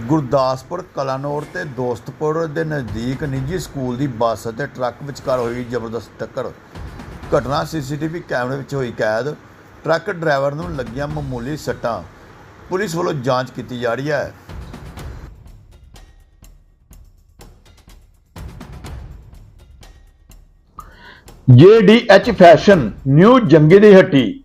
ਗੁਰਦਾਸਪੁਰ, ਕਲਾਨੌਰ ਤੇ ਦੋਸਤਪੁਰ ਦੇ ਨਜ਼ਦੀਕ ਨਿੱਜੀ ਸਕੂਲ ਦੀ ਬੱਸ ਅਤੇ ਟਰੱਕ ਵਿਚਕਾਰ ਹੋਈ ਜ਼ਬਰਦਸਤ ਟੱਕਰ। ਘਟਨਾ ਸੀਸੀਟੀਵੀ ਕੈਮਰੇ ਵਿੱਚ ਹੋਈ ਕੈਦ। ਟਰੱਕ ਡਰਾਈਵਰ ਨੂੰ ਲੱਗੀਆਂ ਮਾਮੂਲੀ ਸੱਟਾਂ। ਪੁਲਿਸ ਵੱਲੋਂ ਜਾਂਚ ਕੀਤੀ ਜਾ ਰਹੀ ਹੈ। JDH ਫੈਸ਼ਨ ਨਿਊ ਜੰਗੀ ਦੀ ਹੱਟੀ